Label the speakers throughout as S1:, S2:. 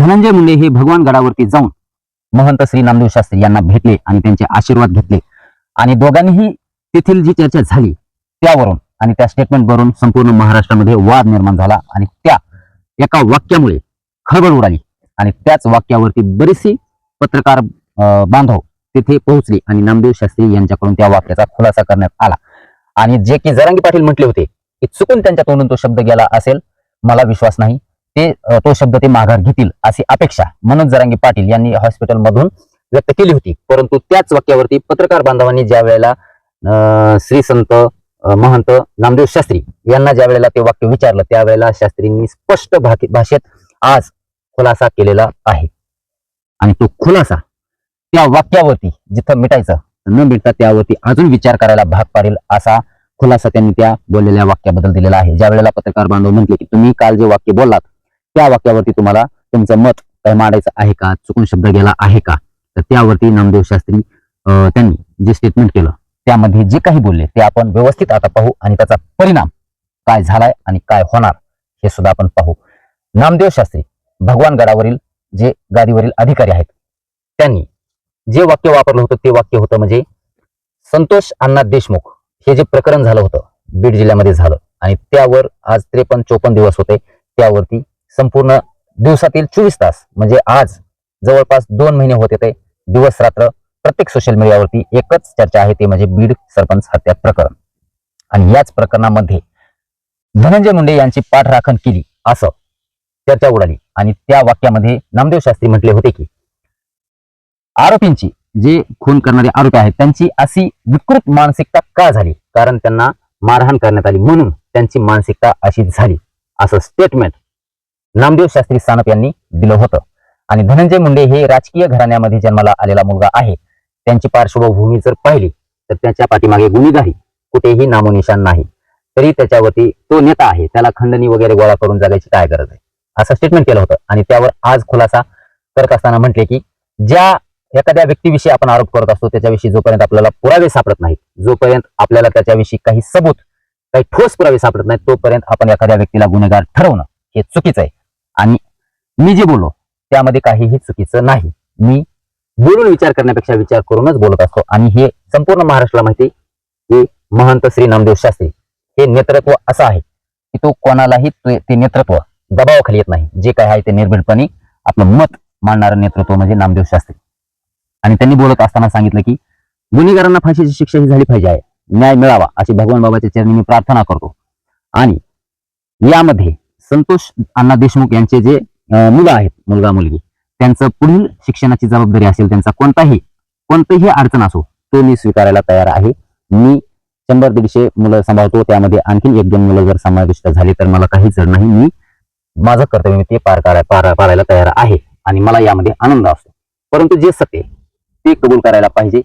S1: धनंजय मुंडे हे भगवान गडावरती जाऊन महंत श्री नामदेव शास्त्री यांना भेटले आणि त्यांचे आशीर्वाद घेतले. आणि दोघांनीही तेथील जी चर्चा झाली त्यावरून आणि त्या स्टेटमेंटवरून संपूर्ण महाराष्ट्रामध्ये वाद निर्माण झाला आणि त्या एका वाक्यामुळे खळबळ उडाली. आणि त्याच वाक्यावरती बरीचशी पत्रकार अं, बांधव तिथे पोहोचले आणि नामदेव शास्त्री यांच्याकडून त्या वाक्याचा खुलासा करण्यात आला. आणि जे की जरांगी पाटील म्हटले होते की चुकून त्यांच्या तोंडून तो शब्द गेला असेल मला विश्वास नाही. ते तो शब्द ते माघार घेतील अशी अपेक्षा मनोज जरांगी पाटील यांनी हॉस्पिटलमधून व्यक्त केली होती. परंतु त्याच वाक्यावरती पत्रकार बांधवांनी ज्या वेळेला अं, श्री संत महंत नामदेव शास्त्री यांना ज्या वेळेला ते वाक्य विचारलं त्यावेळेला शास्त्रींनी स्पष्ट भाषेत आज खुलासा केलेला आहे. आणि तो खुलासा त्या वाक्यावरती जिथं मिटायचं न मिटता त्यावरती अजून विचार करायला भाग पाडेल असा खुलासा त्यांनी त्या बोललेल्या वाक्याबद्दल दिलेला आहे. ज्या वेळेला पत्रकार बांधव म्हटले की तुम्ही काल जे वाक्य बोललात त्या वाक्यावरती तुम्हाला तुमचं मत काय मांडायचं आहे का? चुकून शब्द गेला आहे का? तर त्यावरती नामदेव शास्त्री त्यांनी जे स्टेटमेंट केलं त्यामध्ये जे काही बोलले ते आपण व्यवस्थित आता पाहू आणि त्याचा परिणाम काय झालाय आणि काय होणार हे सुद्धा आपण पाहू. नामदेव शास्त्री भगवान गडावरील जे गादीवरील अधिकारी आहेत त्यांनी जे वाक्य वापरलं होतं ते वाक्य होतं म्हणजे संतोष अण्णा देशमुख. हे जे प्रकरण झालं होतं बीड जिल्ह्यामध्ये झालं आणि त्यावर आज त्रेपन्न चोपन्न दिवस होते त्यावरती संपूर्ण दिवसातील चोवीस तास म्हणजे आज जवळपास दोन महिने होते ते दिवस रात्र प्रत्येक सोशल मीडियावरती एकच चर्चा आहे ते म्हणजे बीड सरपंच हत्या प्रकरण. आणि याच प्रकरणामध्ये धनंजय मुंडे यांची पाठराखण केली असं चर्चा उडाली. आणि त्या वाक्यामध्ये नामदेव शास्त्री म्हटले होते की आरोपींची जे खून करणारे आरोपी आहेत त्यांची अशी विकृत मानसिकता का झाली? कारण त्यांना मारहाण करण्यात आली म्हणून त्यांची मानसिकता अशी झाली. असं स्टेटमेंट नामदेव शास्त्री सानप यांनी दिलं होतं. आणि धनंजय मुंडे हे राजकीय घराण्यामध्ये जन्माला आलेला मुलगा आहे. त्यांची पार्श्वभूमी जर पाहिली तर त्याच्या पाठीमागे गुन्हेगारी. कुठेही नामोनिशान नाही. तरी त्याच्यावरती तो नेता आहे. त्याला खंडणी वगैरे गोळा करून जगायची काय गरज आहे? असं स्टेटमेंट केलं होतं. आणि त्यावर आज खुलासा करत असताना म्हटले की ज्या एखाद्या व्यक्तीविषयी आपण आरोप करत असतो त्याच्याविषयी जोपर्यंत आपल्याला पुरावे सापडत नाहीत जोपर्यंत आपल्याला त्याच्याविषयी काही सबूत काही ठोस पुरावे सापडत नाहीत तोपर्यंत आपण एखाद्या व्यक्तीला गुन्हेगार ठरवणं हे चुकीचं आहे. आणि मी जे बोललो त्यामध्ये काहीही चुकीचं नाही. मी बोलून विचार करण्यापेक्षा विचार करूनच बोलत असतो. आणि हे संपूर्ण महाराष्ट्राला माहिती की महंत श्री नामदेव शास्त्री हे नेतृत्व असं आहे की तो कोणालाही ते नेतृत्व दबावाखाली येत नाही. जे काय आहे ते निर्भीडपणे आपलं मत मांडणारं नेतृत्व म्हणजे नामदेव शास्त्री. आणि त्यांनी बोलत असताना सांगितलं की गुन्हेगारांना फाशीची शिक्षा ही झाली पाहिजे आहे. न्याय मिळावा अशी भगवान बाबाच्या चरणी मी प्रार्थना करतो. आणि यामध्ये संतोष अण्णा देशमुख यांचे जे मुलं आहेत मुलगा मुलगी त्यांचं पुढील शिक्षणाची जबाबदारी असेल त्यांचा कोणताही कोणतीही अडचण असो तो मी स्वीकारायला तयार आहे. मी शंभर दीडशे मुलं सांभाळतो त्यामध्ये आणखीन एक दोन मुलं जर समाविष्ट झाली तर मला काही जड नाही. मी माझं कर्तव्य मी ते पार कराय पार पाळायला तयार आहे आणि मला यामध्ये आनंद असतो. परंतु जे सत्य ते कबूल करायला पाहिजे.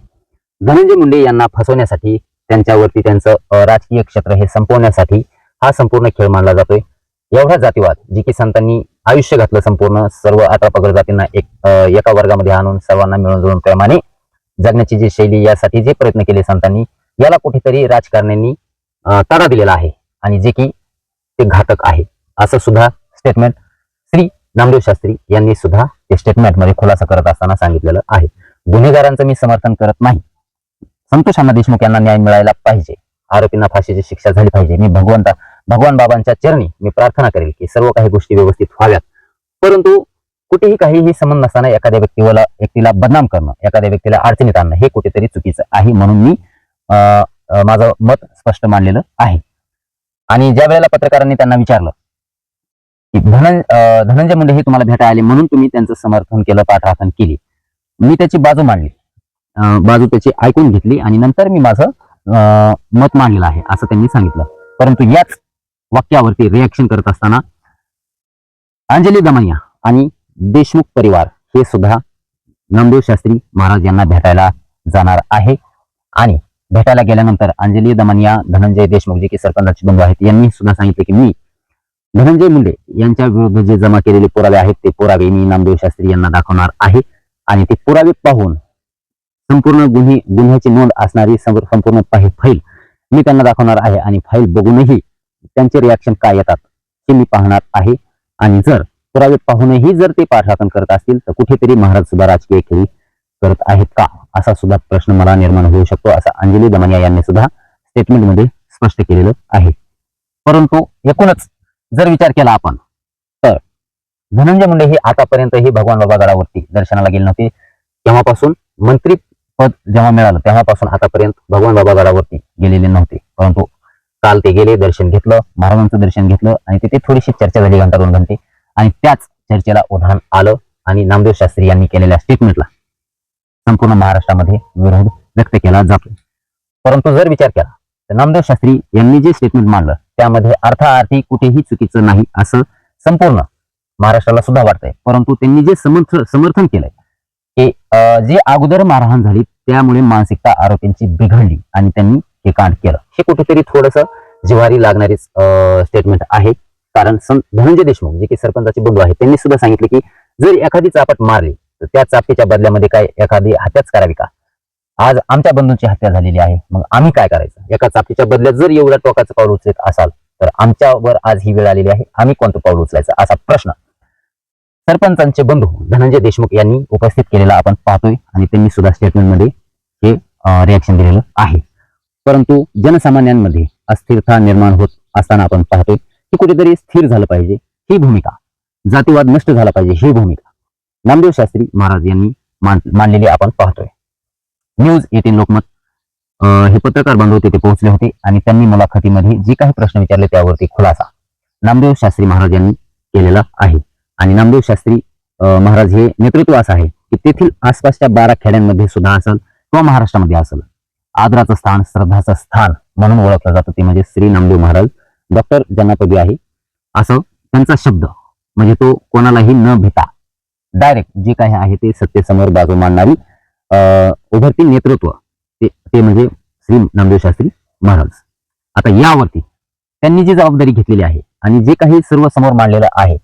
S1: धनंजय मुंडे यांना फसवण्यासाठी त्यांच्यावरती त्यांचं राजकीय क्षेत्र हे संपवण्यासाठी हा संपूर्ण खेळ मानला जातोय. एवढा जातीवाद जी की संतांनी आयुष्य घातलं संपूर्ण सर्व अठरा पगड जातींना एक एका वर्गामध्ये आणून सर्वांना मिळून जुळून प्रेमाने जगण्याची जी शैली यासाठी जे प्रयत्न केले संतांनी याला कुठेतरी राजकारण्यांनी अ, तडा दिलेला आहे आणि जे की ते घातक आहे. असं सुद्धा स्टेटमेंट श्री नामदेव शास्त्री यांनी सुद्धा ते स्टेटमेंटमध्ये खुलासा करत असताना सांगितलेलं आहे. गुन्हेगारांचं मी समर्थन करत नाही. संतोष अण्णा देशमुख यांना न्याय मिळायला पाहिजे. आरोपींना फाशीची शिक्षा झाली पाहिजे. मी भगवंता भगवान बाबांच्या चरणी मी प्रार्थना करेल की सर्व काही गोष्टी व्यवस्थित व्हाव्यात. परंतु कुठेही काहीही संबंध नसताना एखाद्या व्यक्तीला व्यक्तीला बदनाम करणं एखाद्या व्यक्तीला अडचणीत आणणं हे कुठेतरी चुकीचं आहे म्हणून मी अं, माझं मत स्पष्ट मांडलेलं आहे. आणि ज्या वेळेला पत्रकारांनी त्यांना विचारलं की धनं धनंजय मुंडे हे तुम्हाला भेटा आले म्हणून तुम्ही त्यांचं समर्थन केलं पाठराखण केली मी त्याची बाजू मांडली. अं, बाजू त्याची ऐकून घेतली आणि नंतर मी माझं अं, मत मांडलेलं आहे असं त्यांनी सांगितलं. परंतु याच वाक्यावरती रिॲक्शन करत असताना अंजली दमनिया आणि देशमुख परिवार हे सुद्धा नामदेव शास्त्री महाराज यांना भेटायला जाणार आहे. आणि भेटायला गेल्यानंतर अंजली दमनिया धनंजय देशमुख जे की सरपंचाचे बंधू आहेत यांनी सुद्धा सांगितले की मी धनंजय मुंडे यांच्या विरुद्ध जे जमा केलेले पुरावे आहेत ते पुरावे मी नामदेव शास्त्री यांना दाखवणार आहे. आणि ते पुरावे पाहून संपूर्ण गुन्हे गुन्ह्याची नोंद असणारी संपूर्ण फाईल मी त्यांना दाखवणार आहे. आणि फाईल बघूनही त्यांचे रिॲक्शन काय येतात हे मी पाहणार आहे. आणि जर पुरावे पाहूनही जर ते पाठराखण करत असतील तर कुठेतरी महाराज सुद्धा राजकीय खेळी करत आहेत का? असा सुद्धा प्रश्न मला निर्माण होऊ शकतो असं अंजली दमनिया यांनी सुद्धा स्टेटमेंटमध्ये स्पष्ट केलेलं आहे. परंतु एकूणच जर विचार केला आपण तर धनंजय मुंडे हे आतापर्यंतही भगवान बाबा गडावरती दर्शनाला गेले नव्हते. तेव्हापासून मंत्री पद जेव्हा मिळालं तेव्हापासून आतापर्यंत भगवान बाबा गडावरती गेलेले नव्हते. परंतु काल ते गेले दर्शन घेतलं महाराजांचं दर्शन घेतलं आणि तिथे थोडीशी चर्चा झाली घंटा दोन घंटे. आणि त्याच चर्चेला उधाण आलं आणि नामदेव शास्त्री यांनी केलेल्या स्टेटमेंटला संपूर्ण महाराष्ट्रामध्ये विरोध व्यक्त केला जातो. परंतु जर विचार केला तर नामदेव शास्त्री यांनी जे स्टेटमेंट मांडलं त्यामध्ये अर्थार्थी कुठेही चुकीचं नाही असं संपूर्ण महाराष्ट्राला सुद्धा वाटतंय. परंतु त्यांनी जे समर्थ समर्थन केलंय की जे अगोदर मारहाण झाली त्यामुळे मानसिकता आरोपींची बिघडली आणि त्यांनी हे कांड केलं. हे कुठेतरी थोडस जिवारी लागणारी स्टेटमेंट आहे. कारण धनंजय देशमुख जे की सरपंचाचे बंधू आहेत त्यांनी सुद्धा सांगितले की जर एखादी चापट मारली तर त्या चापटीच्या बदल्यामध्ये काय एखादी हत्याच करावी का? आज आमच्या बंधूंची हत्या झालेली आहे. मग आम्ही काय करायचं? एका चापटीच्या बदल्यात जर एवढ्या टोकाचं पाऊल उचलत असाल तर आमच्यावर आज ही वेळ आलेली आहे. आम्ही कोणतं पाऊल उचलायचं? असा प्रश्न. सरपंचांचे बंधू धनंजय देशमुख यांनी उपस्थित केलेला आपण पाहतोय आणि त्यांनी सुद्धा स्टेटमेंटमध्ये हे रिॲक्शन दिलेलं आहे. परंतु जनसामान्यांमध्ये अस्थिरता निर्माण होत असताना आपण पाहतोय की कुठेतरी स्थिर झालं पाहिजे ही भूमिका. जातीवाद नष्ट झाला पाहिजे ही भूमिका. नामदेव शास्त्री महाराज यांनी मान- मांडलेली आपण पाहतोय. न्यूज येथे लोकमत हे पत्रकार बांधव तिथे पोहोचले होते आणि त्यांनी मुलाखतीमध्ये जे काही प्रश्न विचारले त्यावरती खुलासा नामदेव शास्त्री महाराज यांनी केलेला आहे. आणि नामदेव शास्त्री अं, महाराज हे नेतृत्व असं आहे की तेथील आसपासच्या बारा खेड्यांमध्ये सुद्धा असेल किंवा महाराष्ट्रामध्ये असेल. आदराचं स्थान श्रद्धाचं स्थान म्हणून ओळखलं जातं. ते म्हणजे श्री नामदेव महाराज. डॉक्टर ज्यांना पदवी आहे. असं त्यांचा शब्द म्हणजे तो कोणालाही न भेटा डायरेक्ट जे काही आहे ते सत्तेसमोर बाजू मांडणारी अं, उभरती नेतृत्व ते ते म्हणजे श्री नामदेव शास्त्री महाराज. आता यावरती त्यांनी जी जबाबदारी घेतलेली आहे आणि जे काही सर्व समोर मांडलेलं आहे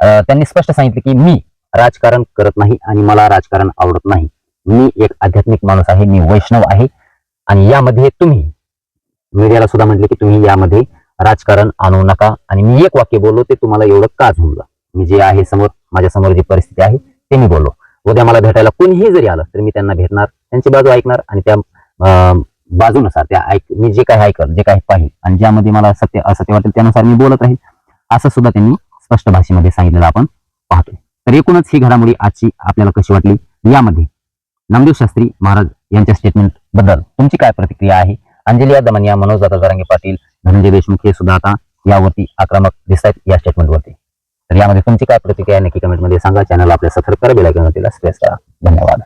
S1: त्यांनी स्पष्ट सांगितलं की मी राजकारण करत नाही आणि मला राजकारण आवडत नाही. मी एक आध्यात्मिक माणूस आहे. मी वैष्णव आहे. आणि यामध्ये तुम्ही मीडियाला सुद्धा म्हटले की तुम्ही यामध्ये राजकारण आणू नका. आणि मी एक वाक्य बोललो ते तुम्हाला एवढं का झुंबलं? मी जे आहे समोर माझ्यासमोर जी परिस्थिती आहे ते मी बोललो. उद्या मला भेटायला कोणीही जरी आलं तर मी त्यांना भेटणार त्यांची बाजू ऐकणार आणि त्या अं, बाजूनुसार त्या ऐक मी जे काही ऐकल जे काही पाहिजे आणि ज्यामध्ये मला सत्य असत्य वाटेल त्यानुसार मी बोलत राहील असं सुद्धा त्यांनी स्पष्ट भाषेमध्ये सांगितलेलं आपण पाहतोय. तर एकूणच ही घडामोडी आजची आपल्याला कशी वाटली? यामध्ये नामदेव शास्त्री महाराज यांच्या स्टेटमेंटबद्दल तुमची काय प्रतिक्रिया आहे? अंजलिया दमनिया मनोज दादा जरांगे पाटील धनंजय देशमुख हे सुद्धा आता यावरती आक्रमक दिसत आहेत या स्टेटमेंटवरती तर यामध्ये तुमची काय प्रतिक्रिया आहे? नक्की कमेंटमध्ये सांगा. चॅनल आपल्या सबस्क्राईब करा बेल तिला स्प्रेस करा. धन्यवाद.